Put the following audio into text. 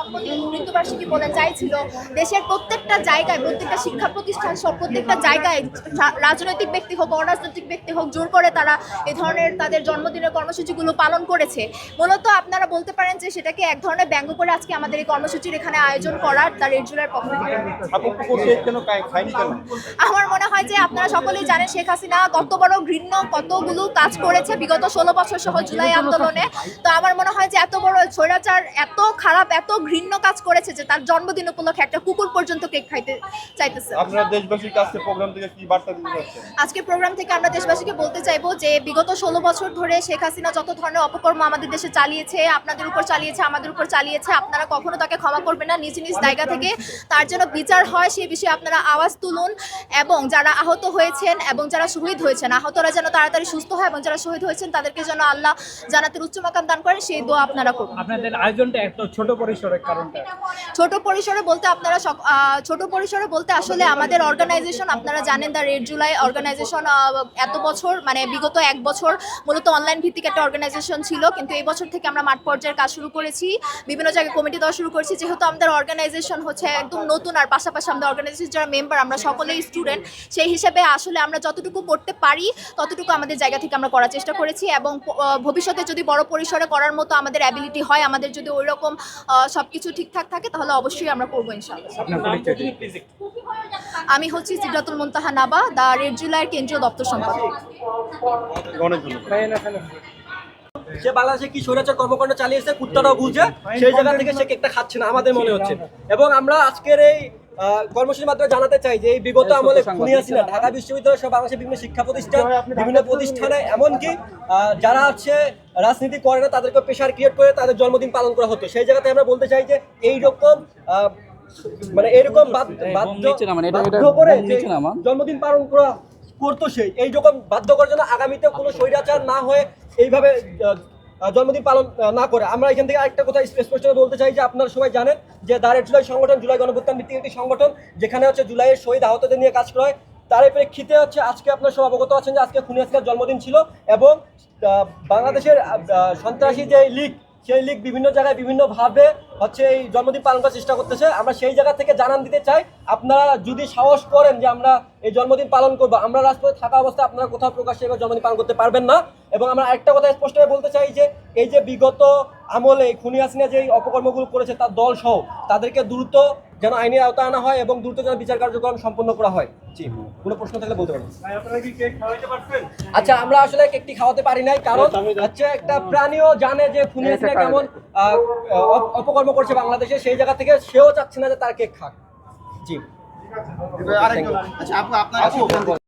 জন্মদিন মৃত্যুবার্ষিকী বলেন যাই ছিল দেশের প্রত্যেকটা জায়গায়, প্রত্যেকটা শিক্ষা প্রতিষ্ঠান সব প্রত্যেকটা জায়গায় রাজনৈতিক ব্যক্তি হোক অরাজনৈতিক ব্যক্তি হোক, জোর করে তারা এই ধরনের তাদের জন্মদিনের কর্মসূচিগুলো পালন করেছে। মূলত আপনারা বলতে পারেন যে সেটাকে এক ধরনের ব্যঙ্গ করে আজকে আমাদের এই কর্মসূচির এখানে আয়োজন করার তার রেড জুলার পক্ষ আমার মনে হয় যে আপনারা সকলেই জানেন, শেখ হাসিনা কত বড় ঘৃণ্য, কতগুলো কাজ করেছে বিগত ষোলো বছর সহ জুলাই আন্দোলনে। তো আমার মনে হয় যে এত বড় স্বৈরাচার, এত খারাপ, এত ঘৃণ্য কাজ করেছে যে তার জন্মদিন উপলক্ষে একটা কুকুর পর্যন্ত কেক খাইতে চাইতেছে। আপনারা দেশবাসীর কাছে প্রোগ্রাম থেকে কি বার্তা দিতে চাচ্ছেন? আজকের প্রোগ্রাম থেকে আমরা দেশবাসীকে বলতে চাইব যে বিগত ষোলো বছর ধরে শেখ হাসিনা যত ধরনের অপকর্ম আমাদের দেশে চালিয়েছে আপনাদের উপর চালিয়েছে আমাদের উপর চালিয়েছে আপনারা কখনো তাকে ক্ষমা করবেন না নিজ নিজ জায়গা থেকে তার জন্য বিচার হয় সেই বিষয়ে আপনারা আওয়াজ তুলুন এবং যারা আহত হয়েছেন এবং যারা শহীদ হয়েছেন আহতরা যেন তাড়াতাড়ি সুস্থ হয় এবং যারা শহীদ হয়েছেন তাদেরকে যেন আল্লাহ জানাতের উচ্চ মাকাম দান করেন সেই দোয়া আপনারা করুন। আপনাদের আয়োজনটা এত ছোট পরিসরের কারণটা? ছোট পরিসরে বলতে আপনারা ছোট পরিসরে বলতে আসলে আমাদের অর্গানাইজেশন আপনারা জানেন দ্য রেড জুলাই অর্গানাইজেশন এত বছর মানে বিগত এক বছর মূলত অনলাইন ভিত্তিক একটা অর্গানাইজেশন ছিল। কিন্তু এই বছর থেকে আমরা মাঠ পর্যায়ের কাজ শুরু করেছি। বিভিন্ন জায়গায় কমিটি দেওয়া শুরু করেছি। যেহেতু আমাদের অর্গানাইজেশন হচ্ছে একদম নতুন আর পাশাপাশি আমাদের অর্গানাইজেশন যারা মেম্বার আমরা সকলেই স্টুডেন্ট সেই হিসেবে আসলে আমরা যতটুকু করতে পারি, ততটুকু আমাদের জায়গা থেকে আমরা করার চেষ্টা করেছি। এবং ভবিষ্যতে যদি বড় পরিসরে করার মতো আমাদের অ্যাবিলিটি হয়, আমাদের যদি ওই রকম সব কিছু ঠিকঠাক থাকে তাহলে অবশ্যই আমরা করব ইনশাআল্লাহ। আপনার আমি হচ্ছি সিদ্ধাতুল মুনতাহা নাবা দা রেড জুলাইয়ের কেন্দ্রীয় দপ্তর সম্পাদক। সে বাংলাদেশে কি স্বৈরাচার কর্মকাণ্ড চালিয়েছে কুত্তাটাও বুঝে। সেই জায়গা থেকে সে কেকটা খাচ্ছে না আমাদের মনে হচ্ছে। এবং আমরা আজকের এই কর্মসূচির মাধ্যমে জানাতে চাই যে এই বিগত আমলে খুনি আসিনা ঢাকা বিশ্ববিদ্যালয় সহ বাংলাদেশের বিভিন্ন শিক্ষা প্রতিষ্ঠান বিভিন্ন প্রতিষ্ঠানে এমনকি যারা হচ্ছে রাজনীতি করে না তাদেরকে প্রেশার ক্রিয়েট করে তাদের জন্মদিন পালন করা হতো। সেই জায়গাতে আমরা বলতে চাই যে এইরকম আহ, মানে এরকম বাধ্য বাধ্য বাধ্য করে জন্মদিন পালন করা করতো সেই। এইরকম বাধ্য করার জন্য আগামীতে কোনো স্বৈরাচার না হয়ে এইভাবে জন্মদিন পালন না করে। আমরা এখান থেকে আরেকটা কথা স্পষ্ট বলতে চাই যে আপনারা সবাই জানেন যে দাঁড়ের জুলাই সংগঠন, জুলাই গণপ্রত্যান ভিত্তিক একটি সংগঠন যেখানে হচ্ছে জুলাইয়ের শহীদ আহতদের নিয়ে কাজ করা হয়। তার প্রেক্ষিতে হচ্ছে আজকে আপনার সব অবগত আছেন যে আজকে খুনি আজকের জন্মদিন ছিল এবং বাংলাদেশের সন্ত্রাসী যে লীগ সেই লীগ বিভিন্ন জায়গায় বিভিন্নভাবে হচ্ছে এই জন্মদিন পালন করার চেষ্টা করতেছে। আমরা সেই জায়গা থেকে জানান দিতে চাই, আপনারা যদি সাহস করেন যে আমরা এই জন্মদিন পালন করব, আমরা রাজপথে থাকা অবস্থায় আপনারা কোথাও প্রকাশ্যে এবার জন্মদিন পালন করতে পারবেন না। এবং আমরা একটা কথা স্পষ্টভাবে বলতে চাই যে, এই যে বিগত আমলে খুনি হাসিনা যে অপকর্মগুলো করেছে তার দল সহ তাদেরকে দ্রুত যেন আইনের আওতা আনা হয় এবং দ্রুত যেন বিচার কার্যক্রম সম্পন্ন করা হয়। জি কোনো প্রশ্ন থাকলে বলতে পারেন আচ্ছা আমরা আসলে কেকটি খাওয়াতে পারি নাই কারণ হচ্ছে একটা প্রাণীও জানে যে খুনি হাসিনা কেমন আহ, অপকর্ম করছে বাংলাদেশে সেই জায়গা থেকে সেও চাচ্ছে না যে তার কেক খাক। জি। আচ্ছা আপু আপনার